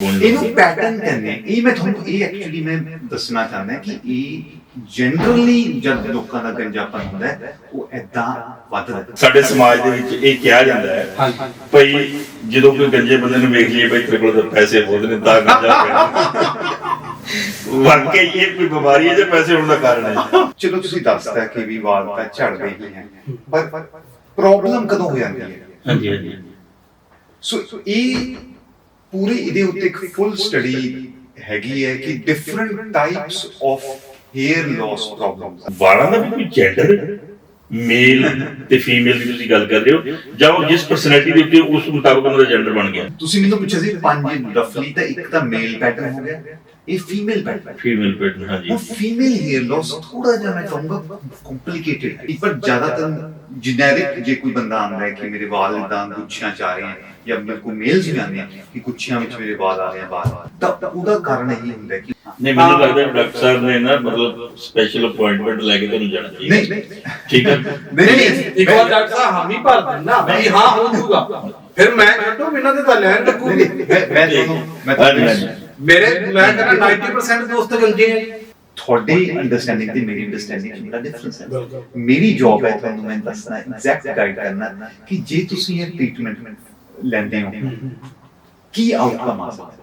ਇਹਨੂੰ ਪੈਟਰਨ ਕਹਿੰਦੇ ਆ। ਇਹ ਮੈਂ ਤੁਹਾਨੂੰ ਇਹ ਐਕਚੁਅਲੀ ਮੈਂ ਦੱਸਣਾ ਚਾਹੁੰਦਾ ਕਿ ਇਹ ਜਨਰਲੀ ਜਦ ਲੋਕਾਂ ਦਾ ਗੰਜਾਪਨ ਹੁੰਦਾ ਹੈ, ਉਹ ਐਦਾਂ ਵੱਧਦਾ ਹੈ। ਸਾਡੇ ਸਮਾਜ ਦੇ ਵਿੱਚ ਇਹ ਕਿਹਾ ਜਾਂਦਾ ਹੈ ਭਈ ਜਦੋਂ ਕੋਈ ਗੰਜੇ ਬੰਦੇ ਨੂੰ ਵੇਖ ਲਈਏ ਭਈ ਤੇਰੇ ਕੋਲ ਤਾਂ ਪੈਸੇ ਬਹੁਤ ਨੇ ਤਾਂ ਗੰਜਾ ਪਿਆ ਵਾਕਈ ਇਹ ਕੋਈ ਬਿਮਾਰੀ ਹੈ ਜਾਂ ਪੈਸੇ ਹੋਣ ਦਾ ਕਾਰਨ ਹੈ ਚਲੋ ਤੁਸੀਂ ਦੱਸਦਾ ਕਿ ਵੀ ਵਾਲ ਤਾਂ ਝੜਦੇ ਹੀ ਹੈ ਪਰ ਪ੍ਰੋਬਲਮ ਕਦੋਂ ਹੋ ਜਾਂਦੀ ਹੈ ਹਾਂਜੀ ਹਾਂਜੀ ਸੋ ਸੋ ਇਹ ਪੂਰੀ ਇਹਦੇ ਉੱਤੇ ਇੱਕ ਫੁੱਲ ਸਟੱਡੀ ਹੈਗੀ ਹੈ ਕਿ different types of hair loss problems ਵਾਲਾਂ ਦਾ ਵੀ ਕੋਈ ਜੈਂਡਰ ਮੇਲ ਤੇ ਫੀਮੇਲ ਦੀ ਤੁਸੀਂ ਗੱਲ ਕਰ ਰਹੇ ਹੋ? ਜਾਂ ਉਹ ਜਿਸ ਪਰਸਨੈਲਿਟੀ ਦੇ ਉੱਤੇ ਉਸ ਮੁਤਾਬਕ ਉਹਨਾਂ ਦਾ ਜੈਂਡਰ ਬਣ ਗਿਆ? ਤੁਸੀਂ ਮੈਨੂੰ ਪੁੱਛਿਆ ਸੀ ਪੰਜ ਰਫਲੀ ਤਾਂ ਇੱਕ ਤਾਂ ਮੇਲ ਪੈਟਰਨ ਹੋ ਗਿਆ। ਇਹ ਫੀਮੇਲ ਪੈਟਰਨ ਫੀਮੇਲ ਪੈਟਰਨ ਹਾਂਜੀ। ਉਹ ਫੀਮੇਲ ਹੇਅਰ ਲਾਸ ਥੋੜਾ ਜਿਹਾ ਮੈਂ ਕਹੂੰਗਾ ਕੰਪਲਿਕੇਟਡ ਹੈ। ਪਰ ਜ਼ਿਆਦਾਤਰ ਜਨਰਿਕ ਜੇ ਕੋਈ ਬੰਦਾ ਆਉਂਦਾ ਹੈ ਕਿ ਮੇਰੇ ਵਾਲ ਇਦਾਂ ਗੁੱਛੀਆਂ ਚ ਆ ਰਹੇ ਹਨ ਜਾਂ ਮੇਰੇ ਕੋਲ ਮੇਲਸ ਵੀ ਆਉਂਦੇ ਹਨ ਕਿ ਗੁੱਛੀਆਂ ਵਿੱਚ ਮੇਰੇ ਵਾਲ ਆ ਰਹੇ ਹਨ ਬਾਹਰ ਤਾਂ ਉਹਦਾ ਕਾਰਨ ਇਹੀ ਹੁੰਦਾ ਹੈ ਕਿ ਨਹੀਂ ਮੈਨੂੰ ਲੱਗਦਾ ਡਾਕਟਰ ਸਾਹਿਬ ਨੇ ਨਾ ਮਤਲਬ ਸਪੈਸ਼ਲ ਅਪਾਇੰਟਮੈਂਟ ਲੈ ਕੇ ਤੁਹਾਨੂੰ ਜਾਣਾ ਚਾਹੀਦਾ। ਨਹੀਂ ਠੀਕ ਹੈ? ਨਹੀਂ ਨਹੀਂ। ਇੱਕ ਵਾਰ ਡਾਕਟਰ ਸਾਹਿਬ ਹਾਮੀ ਭਰ ਦੇਣਾ ਵੀ ਹਾਂ ਹੋ ਜੂਗਾ ਫਿਰ ਮੈਂ ਛੱਡੋ ਇਹਨਾਂ ਦੇ ਤਾਂ ਲੈਣ ਲੱਗੂਗੀ ਨਹੀਂ, ਮੈਂ ਤੁਹਾਨੂੰ ਮੈਂ। ਤੁਹਾਨੂੰ ਮੇਰੇ ਮੈਂ ਕਹਿੰਦਾ 90% ਦੋਸਤ ਗੰਜੇ ਆ ਤੁਹਾਡੀ ਅੰਡਰਸਟੈਂਡਿੰਗ ਤੇ ਮੇਰੀ ਅੰਡਰਸਟੈਂਡਿੰਗ ਚ ਬੜਾ ਡਿਫਰੈਂਸ ਹੈ ਮੇਰੀ ਜੌਬ ਹੈ ਤੁਹਾਨੂੰ ਮੈਂ ਦੱਸਣਾ ਐਗਜ਼ੈਕਟ ਗਾਈਡ ਕਰਨਾ ਕਿ ਜੇ ਤੁਸੀਂ ਇਹ ਟ੍ਰੀਟਮੈਂਟ ਲੈਂਦੇ ਹੋ ਕੀ ਆਊਟਕਮ ਆ ਸਕਦਾ